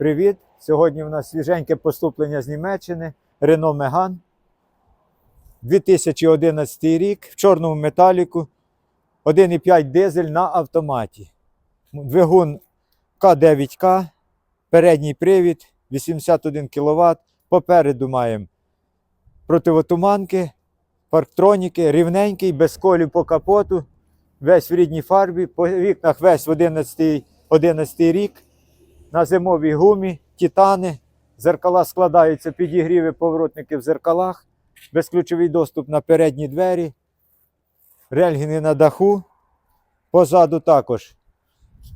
Привіт! Сьогодні у нас свіженьке поступлення з Німеччини Renault Megane. 2011 рік в чорному металіку. 1,5 дизель на автоматі. Двигун К9К, передній привід, 81 кВт. Попереду маємо противотуманки, парктроніки, рівненький, без колів по капоту, весь в рідній фарбі, по вікнах весь в 11, 11 рік. На зимовій гумі, титани, зеркала складаються, підігріви поворотники в зеркалах, безключовий доступ на передні двері, рельгіни на даху. Позаду також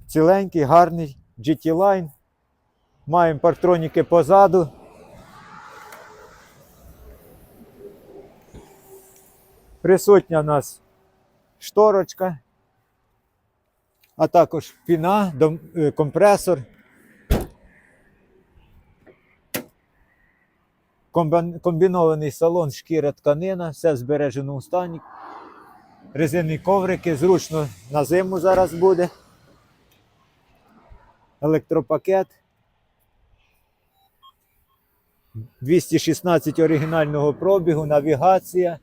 ціленький, гарний GT-Line. Маємо парктроніки позаду. Присутня у нас шторочка, а також піна, е, компресор. Комбінований салон, шкіра тканина, все в збереженому стані. Резинні коврики, зручно на зиму зараз буде. Електропакет. 216 оригінального пробігу, навігація,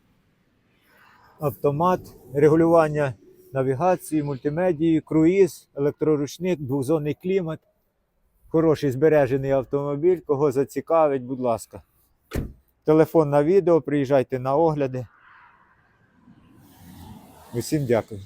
автомат, регулювання навігації, мультимедії, круїз, електроручник, двохзонний клімат. Хороший збережений автомобіль. Кого зацікавить, будь ласка. Телефон на відео, приїжджайте на огляди. Усім дякую.